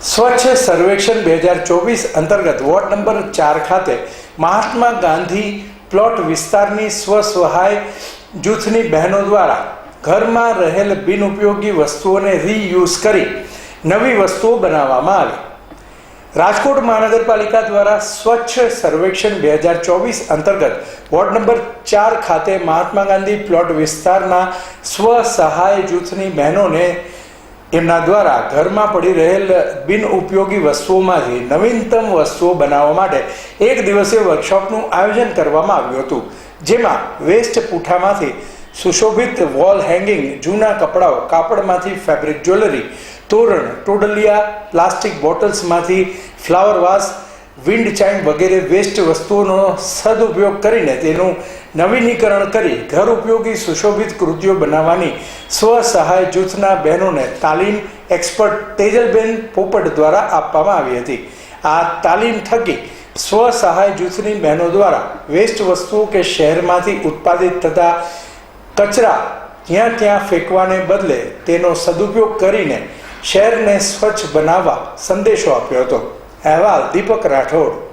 સ્વચ્છ સર્વેક્ષણ બે હજાર ચોવીસ અંતર્ગત વોર્ડ નંબર ચાર ખાતે મહાત્મા ગાંધી પ્લોટ વિસ્તારની સ્વ સહાય જૂથની બહેનો દ્વારા ઘરમાં રહેલ બિનઉપયોગી વસ્તુઓને રીયુઝ કરી નવી વસ્તુઓ બનાવવામાં આવી. રાજકોટ મહાનગરપાલિકા દ્વારા સ્વચ્છ સર્વેક્ષણ બે હજાર ચોવીસ અંતર્ગત વોર્ડ નંબર ચાર ખાતે મહાત્મા ગાંધી પ્લોટ વિસ્તારના સ્વ સહાય જૂથની બહેનોને એમના દ્વારા ઘરમાં પડી રહેલ બિનઉપયોગી વસ્તુઓમાંથી નવીનતમ વસ્તુઓ બનાવવા માટે એક દિવસીય વર્કશોપનું આયોજન કરવામાં આવ્યું હતું. જેમાં વેસ્ટ પૂઠામાંથી સુશોભિત વોલ હેંગિંગ જૂના કપડાઓ, કાપડમાંથી ફેબ્રિક જ્વેલરી તોરણ, ટોડલિયા પ્લાસ્ટિક બોટલ્સમાંથી ફ્લાવર વાસ વિન્ડ ચાઇમ વગેરે વેસ્ટ વસ્તુઓનો સદુપયોગ કરીને તેનું નવીનીકરણ કરી ઘર ઉપયોગી સુશોભિત કૃતિઓ બનાવવાની સ્વ સહાય જૂથના બહેનોને તાલીમ એક્સપર્ટ તેજલબેન પોપટ દ્વારા આપવામાં આવી હતી. આ તાલીમ થકી સ્વ સહાય જૂથની બહેનો દ્વારા વેસ્ટ વસ્તુઓ કે શહેરમાંથી ઉત્પાદિત થતા કચરા જ્યાં ત્યાં ફેંકવાને બદલે તેનો સદુપયોગ કરીને શહેરને સ્વચ્છ બનાવવા સંદેશો આપ્યો હતો. અહેવાલ દીપક રાઠોડ